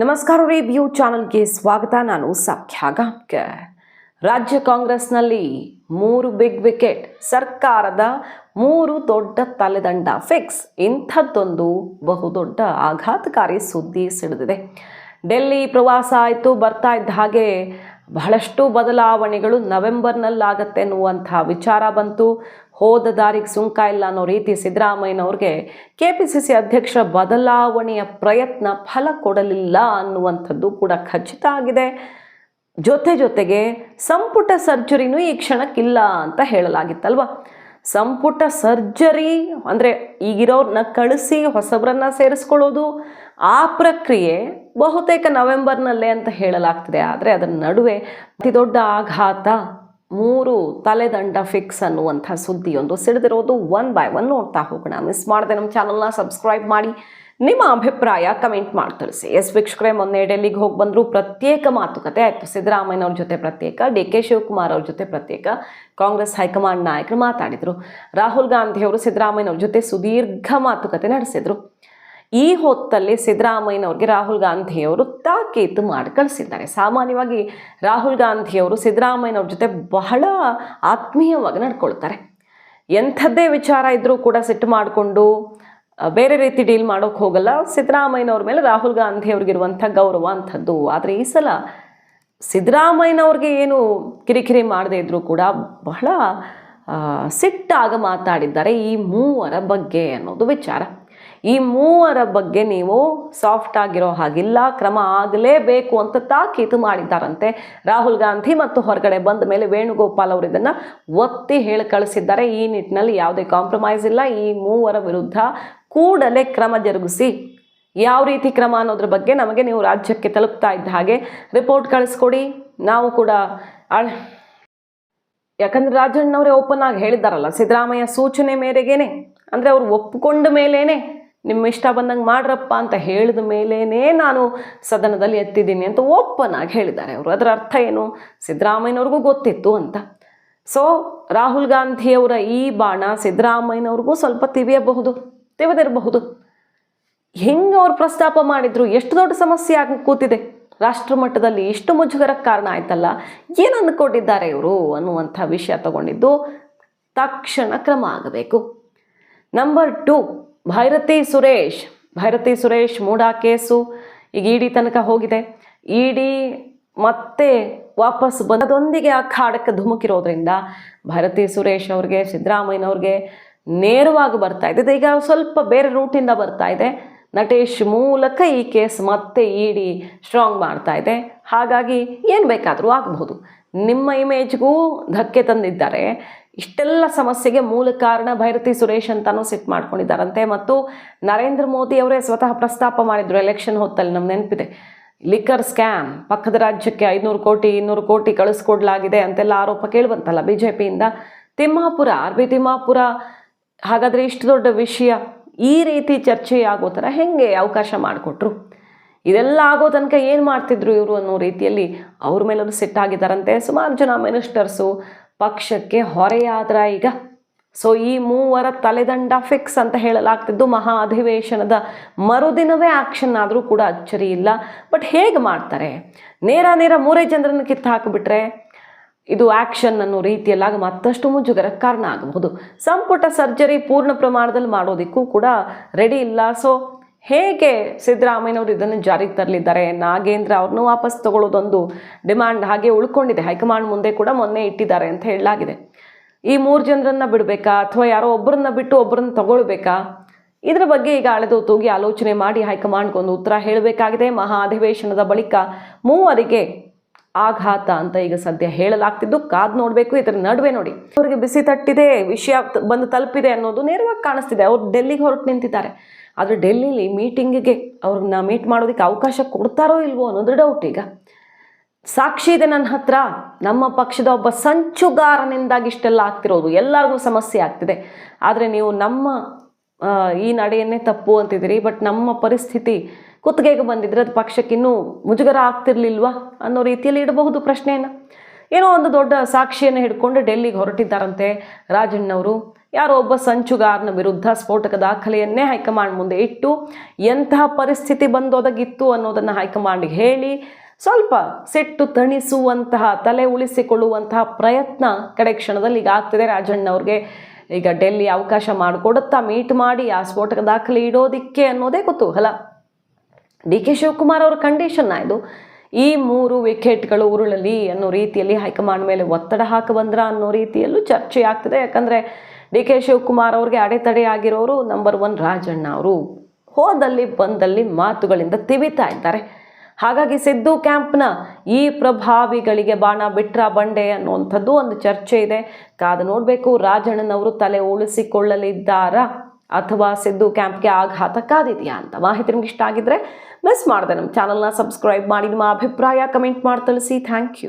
ನಮಸ್ಕಾರ ರಿವ್ಯೂ ಚಾನಲ್ಗೆ ಸ್ವಾಗತ. ನಾನು ಸಾಖ್ಯ ರಾಜ್ಯ ಕಾಂಗ್ರೆಸ್ನಲ್ಲಿ ಮೂರು ಬಿಗ್ ವಿಕೆಟ್ ಸರ್ಕಾರದ ಮೂರು ದೊಡ್ಡ ತಲೆದಂಡ ಫಿಕ್ಸ್ ಇಂಥದ್ದೊಂದು ಬಹುದೊಡ್ಡ ಆಘಾತಕಾರಿ ಸುದ್ದಿ ಸಿಡಿದಿದೆ. ಡೆಲ್ಲಿ ಪ್ರವಾಸ ಆಯಿತು, ಬರ್ತಾ ಇದ್ದ ಹಾಗೆ ಬಹಳಷ್ಟು ಬದಲಾವಣೆಗಳು ನವೆಂಬರ್ನಲ್ಲಾಗತ್ತೆ ಅನ್ನುವಂಥ ವಿಚಾರ ಬಂತು. ಹೋದ ದಾರಿಗೆ ಸುಂಕ ಇಲ್ಲ ಅನ್ನೋ ರೀತಿ ಸಿದ್ದರಾಮಯ್ಯನವ್ರಿಗೆ ಕೆ ಪಿ ಸಿ ಸಿ ಅಧ್ಯಕ್ಷರ ಬದಲಾವಣೆಯ ಪ್ರಯತ್ನ ಫಲ ಕೊಡಲಿಲ್ಲ ಅನ್ನುವಂಥದ್ದು ಕೂಡ ಖಚಿತ ಆಗಿದೆ. ಜೊತೆ ಜೊತೆಗೆ ಸಂಪುಟ ಸರ್ಜರಿನೂ ಈ ಕ್ಷಣಕ್ಕಿಲ್ಲ ಅಂತ ಹೇಳಲಾಗಿತ್ತಲ್ವ? ಸಂಪುಟ ಸರ್ಜರಿ ಅಂದರೆ ಈಗಿರೋರನ್ನ ಕಳಿಸಿ ಹೊಸಬ್ರನ್ನ ಸೇರಿಸ್ಕೊಳ್ಳೋದು ಆ ಪ್ರಕ್ರಿಯೆ ಬಹುತೇಕ ನವೆಂಬರ್ನಲ್ಲೇ ಅಂತ ಹೇಳಲಾಗ್ತಿದೆ. ಆದರೆ ಅದರ ನಡುವೆ ಅತಿ ದೊಡ್ಡ ಆಘಾತ ಮೂರು ತಲೆದಂಡ ಫಿಕ್ಸ್ ಅನ್ನುವಂಥ ಸುದ್ದಿಯೊಂದು ಸಿಡಿದಿರೋದು ಒನ್ ಬೈ ಒನ್ ನೋಡ್ತಾ ಹೋಗೋಣ. ಮಿಸ್ ಮಾಡದೆ ನಮ್ಮ ಚಾನಲ್ನ ಸಬ್ಸ್ಕ್ರೈಬ್ ಮಾಡಿ. ನಿಮ್ಮ ಅಭಿಪ್ರಾಯ ಕಮೆಂಟ್ ಮಾಡಿ ತಿಳಿಸಿ. ಎಸ್ ವೀಕ್ಷಕರೇ, ಮೊನ್ನೆ ಡೆಲ್ಲಿಗೆ ಹೋಗಿ ಬಂದರೂ ಪ್ರತ್ಯೇಕ ಮಾತುಕತೆ ಆಯಿತು. ಸಿದ್ದರಾಮಯ್ಯನವ್ರ ಜೊತೆ ಪ್ರತ್ಯೇಕ, ಡಿ ಕೆ ಶಿವಕುಮಾರ್ ಅವ್ರ ಜೊತೆ ಪ್ರತ್ಯೇಕ, ಕಾಂಗ್ರೆಸ್ ಹೈಕಮಾಂಡ್ ನಾಯಕರು ಮಾತಾಡಿದರು. ರಾಹುಲ್ ಗಾಂಧಿಯವರು ಸಿದ್ದರಾಮಯ್ಯನವ್ರ ಜೊತೆ ಸುದೀರ್ಘ ಮಾತುಕತೆ ನಡೆಸಿದರು. ಈ ಹೊತ್ತಲ್ಲಿ ಸಿದ್ದರಾಮಯ್ಯನವ್ರಿಗೆ ರಾಹುಲ್ ಗಾಂಧಿಯವರು ತಾಕೀತು ಮಾಡಿ ಕಳಿಸಿದ್ದಾರೆ. ಸಾಮಾನ್ಯವಾಗಿ ರಾಹುಲ್ ಗಾಂಧಿಯವರು ಸಿದ್ದರಾಮಯ್ಯನವ್ರ ಜೊತೆ ಬಹಳ ಆತ್ಮೀಯವಾಗಿ ನಡ್ಕೊಳ್ತಾರೆ. ಎಂಥದ್ದೇ ವಿಚಾರ ಇದ್ದರೂ ಕೂಡ ಸಿಟ್ಟು ಮಾಡಿಕೊಂಡು ಬೇರೆ ರೀತಿ ಡೀಲ್ ಮಾಡೋಕ್ಕೆ ಹೋಗಲ್ಲ. ಸಿದ್ದರಾಮಯ್ಯನವ್ರ ಮೇಲೆ ರಾಹುಲ್ ಗಾಂಧಿಯವ್ರಿಗಿರುವಂಥ ಗೌರವ ಅಂಥದ್ದು. ಆದರೆ ಈ ಸಲ ಸಿದ್ದರಾಮಯ್ಯನವ್ರಿಗೆ ಏನು ಕಿರಿಕಿರಿ ಮಾಡದೇ ಇದ್ದರೂ ಕೂಡ ಬಹಳ ಸಿಟ್ಟಾಗ ಮಾತಾಡಿದ್ದಾರೆ ಈ ಮೂವರ ಬಗ್ಗೆ ಅನ್ನೋದು ವಿಚಾರ. ಈ ಮೂವರ ಬಗ್ಗೆ ನೀವು ಸಾಫ್ಟ್ ಆಗಿರೋ ಹಾಗಿಲ್ಲ, ಕ್ರಮ ಆಗಲೇಬೇಕು ಅಂತ ತಾಕೀತು ಮಾಡಿದ್ದಾರಂತೆ. ರಾಹುಲ್ ಗಾಂಧಿ ಮತ್ತು ಹೊರಗಡೆ ಬಂದ ಮೇಲೆ ವೇಣುಗೋಪಾಲ್ ಅವರು ಇದನ್ನು ಒತ್ತಿ ಹೇಳಿ ಕಳಿಸಿದ್ದಾರೆ. ಈ ನಿಟ್ಟಿನಲ್ಲಿ ಯಾವುದೇ ಕಾಂಪ್ರಮೈಸ್ ಇಲ್ಲ. ಈ ಮೂವರ ವಿರುದ್ಧ ಕೂಡಲೇ ಕ್ರಮ ಜರುಗಿಸಿ. ಯಾವ ರೀತಿ ಕ್ರಮ ಅನ್ನೋದ್ರ ಬಗ್ಗೆ ನಮಗೆ ನೀವು ರಾಜ್ಯಕ್ಕೆ ತಲುಪ್ತಾ ಇದ್ದ ಹಾಗೆ ರಿಪೋರ್ಟ್ ಕಳಿಸ್ಕೊಡಿ. ನಾವು ಕೂಡ ಯಾಕಂದ್ರೆ ರಾಜಣ್ಣವರೇ ಓಪನ್ ಆಗಿ ಹೇಳಿದ್ದಾರಲ್ಲ, ಸಿದ್ದರಾಮಯ್ಯ ಸೂಚನೆ ಮೇರೆಗೇನೆ. ಅಂದರೆ ಅವ್ರು ಒಪ್ಪಿಕೊಂಡ ಮೇಲೇನೆ ನಿಮ್ಮ ಇಷ್ಟ ಬಂದಂಗೆ ಮಾಡ್ರಪ್ಪ ಅಂತ ಹೇಳಿದ ಮೇಲೇನೇ ನಾನು ಸದನದಲ್ಲಿ ಎತ್ತಿದ್ದೀನಿ ಅಂತ ಓಪನ್ ಆಗಿ ಹೇಳಿದ್ದಾರೆ ಅವರು. ಅದರ ಅರ್ಥ ಏನು? ಸಿದ್ದರಾಮಯ್ಯನವ್ರಿಗೂ ಗೊತ್ತಿತ್ತು ಅಂತ. ಸೊ ರಾಹುಲ್ ಗಾಂಧಿಯವರ ಈ ಬಾಣ ಸಿದ್ದರಾಮಯ್ಯನವ್ರಿಗೂ ಸ್ವಲ್ಪ ತಿವಿಯಬಹುದು, ತಿವಿದಿರಬಹುದು. ಹೆಂಗೆ ಅವ್ರು ಪ್ರಸ್ತಾಪ ಮಾಡಿದ್ರು? ಎಷ್ಟು ದೊಡ್ಡ ಸಮಸ್ಯೆ ಆಗಿ ಕೂತಿದೆ. ರಾಷ್ಟ್ರ ಮಟ್ಟದಲ್ಲಿ ಇಷ್ಟು ಮುಜುಗರಕ್ಕೆ ಕಾರಣ ಆಯ್ತಲ್ಲ? ಏನು ಅಂದ್ಕೊಂಡಿದ್ದಾರೆ ಇವರು ಅನ್ನುವಂಥ ವಿಷಯ ತಗೊಂಡಿದ್ದು ತಕ್ಷಣ ಕ್ರಮ ಆಗಬೇಕು. Number two Byrathi Suresh Byrathi Suresh MUDA case ಈಗ ಇಡಿ ತನಕ ಹೋಗಿದೆ. ಇಡಿ ಮತ್ತೆ ವಾಪಸ್ ಬಂದದೊಂದಿಗೆ ಆ ಖಾಡಕ್ಕೆ ಧುಮುಕಿರೋದ್ರಿಂದ ಭೈರತಿ ಸುರೇಶ್ ಅವ್ರಿಗೆ ಸಿದ್ದರಾಮಯ್ಯನವ್ರಿಗೆ ನೇರವಾಗಿ ಬರ್ತಾ ಇದೆ. ಈಗ ಸ್ವಲ್ಪ ಬೇರೆ ರೂಟಿಂದ ಬರ್ತಾ ಇದೆ. ನಟೇಶ್ ಮೂಲಕ ಈ ಕೇಸ್ ಮತ್ತೆ ಇಡಿ ಸ್ಟ್ರಾಂಗ್ ಮಾಡ್ತಾ ಇದೆ. ಹಾಗಾಗಿ ಏನು ಬೇಕಾದರೂ ಆಗಬಹುದು. ನಿಮ್ಮ ಇಮೇಜ್ಗೂ ಧಕ್ಕೆ ತಂದಿದ್ದಾರೆ. ಇಷ್ಟೆಲ್ಲ ಸಮಸ್ಯೆಗೆ ಮೂಲ ಕಾರಣ ಭೈರತಿ ಸುರೇಶ್ ಅಂತಾನೂ ಸಿಟ್ ಮಾಡ್ಕೊಂಡಿದ್ದಾರಂತೆ. ಮತ್ತು ನರೇಂದ್ರ ಮೋದಿ ಅವರೇ ಸ್ವತಃ ಪ್ರಸ್ತಾಪ ಮಾಡಿದ್ರು ಎಲೆಕ್ಷನ್ ಹೊತ್ತಲ್ಲಿ, ನಮ್ಗೆ ನೆನಪಿದೆ. ಲಿಕ್ಕರ್ ಸ್ಕ್ಯಾಮ್, ಪಕ್ಕದ ರಾಜ್ಯಕ್ಕೆ ಐನೂರು ಕೋಟಿ, ಇನ್ನೂರು ಕೋಟಿ ಕಳಿಸ್ಕೊಡ್ಲಾಗಿದೆ ಅಂತೆಲ್ಲ ಆರೋಪ ಕೇಳಿಬಂತಲ್ಲ ಬಿ ಜೆ ಪಿಯಿಂದ ತಿಮ್ಮಾಪುರ, ಆರ್ ಬಿ ತಿಮ್ಮಾಪುರ, ಹಾಗಾದರೆ ಇಷ್ಟು ದೊಡ್ಡ ವಿಷಯ ಈ ರೀತಿ ಚರ್ಚೆ ಆಗೋ ಥರ ಹೆಂಗೆ ಅವಕಾಶ ಮಾಡಿಕೊಟ್ರು? ಇದೆಲ್ಲ ಆಗೋ ತನಕ ಏನು ಮಾಡ್ತಿದ್ರು ಇವರು ಅನ್ನೋ ರೀತಿಯಲ್ಲಿ ಅವ್ರ ಮೇಲೂ ಸಿಟ್ಟಾಗಿದ್ದಾರಂತೆ. ಸುಮಾರು ಜನ ಮಿನಿಸ್ಟರ್ಸು ಪಕ್ಷಕ್ಕೆ ಹೊರೆಯಾದ್ರ ಈಗ. ಸೊ ಈ ಮೂವರ ತಲೆದಂಡ ಫಿಕ್ಸ್ ಅಂತ ಹೇಳಲಾಗ್ತಿದ್ದು ಮಹಾ ಅಧಿವೇಶನದ ಮರುದಿನವೇ ಆಕ್ಷನ್ ಆದರೂ ಕೂಡ ಅಚ್ಚರಿ ಇಲ್ಲ. ಬಟ್ ಹೇಗೆ ಮಾಡ್ತಾರೆ? ನೇರ ನೇರ ಮೂರೇ ಜನರನ್ನು ಕಿತ್ತು ಹಾಕಿಬಿಟ್ರೆ ಇದು ಆಕ್ಷನ್ ಅನ್ನೋ ರೀತಿಯಲ್ಲಾಗಿ ಮತ್ತಷ್ಟು ಮುಜುಗರಕ್ಕೆ ಕಾರಣ ಆಗಬಹುದು. ಸಂಪುಟ ಸರ್ಜರಿ ಪೂರ್ಣ ಪ್ರಮಾಣದಲ್ಲಿ ಮಾಡೋದಕ್ಕೂ ಕೂಡ ರೆಡಿ ಇಲ್ಲ. ಸೊ ಹೇಗೆ ಸಿದ್ದರಾಮಯ್ಯನವರು ಇದನ್ನು ಜಾರಿಗೆ ತರಲಿದ್ದಾರೆ? ನಾಗೇಂದ್ರ ಅವ್ರನ್ನೂ ವಾಪಸ್ ತಗೊಳ್ಳೋದೊಂದು ಡಿಮ್ಯಾಂಡ್ ಹಾಗೆ ಉಳ್ಕೊಂಡಿದೆ. ಹೈಕಮಾಂಡ್ ಮುಂದೆ ಕೂಡ ಮೊನ್ನೆ ಇಟ್ಟಿದ್ದಾರೆ ಅಂತ ಹೇಳಲಾಗಿದೆ. ಈ ಮೂರು ಜನರನ್ನು ಬಿಡಬೇಕಾ? ಅಥವಾ ಯಾರೋ ಒಬ್ಬರನ್ನ ಬಿಟ್ಟು ಒಬ್ಬರನ್ನ ತಗೊಳ್ಬೇಕಾ? ಇದರ ಬಗ್ಗೆ ಈಗ ಅಳೆದು ತೂಗಿ ಆಲೋಚನೆ ಮಾಡಿ ಹೈಕಮಾಂಡ್ಗೊಂದು ಉತ್ತರ ಹೇಳಬೇಕಾಗಿದೆ. ಮಹಾ ಅಧಿವೇಶನದ ಬಳಿಕ ಮೂವರಿಗೆ ಆಘಾತ ಅಂತ ಈಗ ಸದ್ಯ ಹೇಳಲಾಗ್ತಿದ್ದು. ಕಾದ್ ನೋಡಬೇಕು, ಇದರ ನಡುವೆ ನೋಡಿ. ಅವರಿಗೆ ಬಿಸಿ ತಟ್ಟಿದೆ, ವಿಷಯ ಬಂದು ತಲುಪಿದೆ ಅನ್ನೋದು ನೇರವಾಗಿ ಕಾಣಿಸ್ತಿದೆ. ಅವ್ರು ಡೆಲ್ಲಿಗೆ ಹೊರಟು ನಿಂತಿದ್ದಾರೆ. ಆದರೆ ಡೆಲ್ಲಿಲಿ ಮೀಟಿಂಗಿಗೆ ಅವ್ರನ್ನ ಮೀಟ್ ಮಾಡೋದಕ್ಕೆ ಅವಕಾಶ ಕೊಡ್ತಾರೋ ಇಲ್ವೋ ಅನ್ನೋದು ಡೌಟ್ ಈಗ. ಸಾಕ್ಷಿ ಇದೆ ನನ್ನ ಹತ್ರ. ನಮ್ಮ ಪಕ್ಷದ ಒಬ್ಬ ಸಂಚುಗಾರನಿಂದಾಗಿ ಇಷ್ಟೆಲ್ಲ ಆಗ್ತಿರೋದು. ಎಲ್ಲರಿಗೂ ಸಮಸ್ಯೆ ಆಗ್ತಿದೆ. ಆದರೆ ನೀವು ನಮ್ಮ ಈ ನಡೆಯನ್ನೇ ತಪ್ಪು ಅಂತಿದ್ದೀರಿ. ಬಟ್ ನಮ್ಮ ಪರಿಸ್ಥಿತಿ ಕುತ್ತಿಗೆಗೆ ಬಂದಿದ್ರೆ ಅದು ಪಕ್ಷಕ್ಕೆ ಇನ್ನೂ ಮುಜುಗರ ಆಗ್ತಿರ್ಲಿಲ್ವಾ ಅನ್ನೋ ರೀತಿಯಲ್ಲಿ ಇಡಬಹುದು ಪ್ರಶ್ನೆಯನ್ನು. ಏನೋ ಒಂದು ದೊಡ್ಡ ಸಾಕ್ಷಿಯನ್ನು ಹಿಡ್ಕೊಂಡು ಡೆಲ್ಲಿಗೆ ಹೊರಟಿದ್ದಾರಂತೆ ರಾಜಣ್ಣವರು. ಯಾರೋ ಒಬ್ಬ ಸಂಚುಗಾರನ ವಿರುದ್ಧ ಸ್ಫೋಟಕ ದಾಖಲೆಯನ್ನೇ ಹೈಕಮಾಂಡ್ ಮುಂದೆ ಇಟ್ಟು ಎಂತಹ ಪರಿಸ್ಥಿತಿ ಬಂದೊದಗಿತ್ತು ಅನ್ನೋದನ್ನು ಹೈಕಮಾಂಡ್ಗೆ ಹೇಳಿ ಸ್ವಲ್ಪ ಸೆಟ್ಟು ತಣಿಸುವಂತಹ, ತಲೆ ಉಳಿಸಿಕೊಳ್ಳುವಂತಹ ಪ್ರಯತ್ನ ಕಡೆ ಕ್ಷಣದಲ್ಲಿ ಈಗ ಆಗ್ತಿದೆ. ರಾಜಣ್ಣವ್ರಿಗೆ ಈಗ ಡೆಲ್ಲಿ ಅವಕಾಶ ಮಾಡಿಕೊಡುತ್ತಾ ಮೀಟ್ ಮಾಡಿ, ಆ ಸ್ಫೋಟಕ ದಾಖಲೆ ಇಡೋದಿಕ್ಕೆ ಅನ್ನೋದೇ ಕುತೂಹಲ ಡಿ ಕೆ ಶಿವಕುಮಾರ್ ಅವರ ಕಂಡೀಷನ್ ಇದು. ಈ ಮೂರು ವಿಕೆಟ್ಗಳು ಉರುಳಲಿ ಅನ್ನೋ ರೀತಿಯಲ್ಲಿ ಹೈಕಮಾಂಡ್ ಮೇಲೆ ಒತ್ತಡ ಹಾಕಬಂದ್ರ ಅನ್ನೋ ರೀತಿಯಲ್ಲೂ ಚರ್ಚೆ ಆಗ್ತದೆ. ಯಾಕಂದರೆ ಡಿ ಕೆ ಶಿವಕುಮಾರ್ ಅವ್ರಿಗೆ ಅಡೆತಡೆ ಆಗಿರೋರು ನಂಬರ್ ಒನ್ ರಾಜಣ್ಣ ಅವರು. ಹೋದಲ್ಲಿ ಬಂದಲ್ಲಿ ಮಾತುಗಳಿಂದ ತಿವಿತಾ ಇದ್ದಾರೆ. ಹಾಗಾಗಿ ಸಿದ್ದು ಕ್ಯಾಂಪ್ನ ಈ ಪ್ರಭಾವಿಗಳಿಗೆ ಬಾಣ ಬಿಟ್ರ ಬಂಡೆ ಅನ್ನುವಂಥದ್ದು ಒಂದು ಚರ್ಚೆ ಇದೆ. ಕಾದು ನೋಡಬೇಕು, ರಾಜಣ್ಣನವರು ತಲೆ ಉಳಿಸಿಕೊಳ್ಳಲಿದ್ದಾರಾ ಅಥವಾ ಸಿದ್ದು ಕ್ಯಾಂಪ್ಗೆ ಆಘಾತ ಕಾದಿದೆಯಾ ಅಂತ ಮಾಹಿತಿ ನಿಮ್ಗೆ ಇಷ್ಟ ಆಗಿದ್ರೆ ಮಿಸ್ ಮಾಡಿದೆ ನಮ್ಮ ಚಾನಲ್ನ ಸಬ್ಸ್ಕ್ರೈಬ್ ಮಾಡಿ, ನಿಮ್ಮ ಅಭಿಪ್ರಾಯ ಕಮೆಂಟ್ ಮಾಡಿ ತಿಳಿಸಿ. Thank you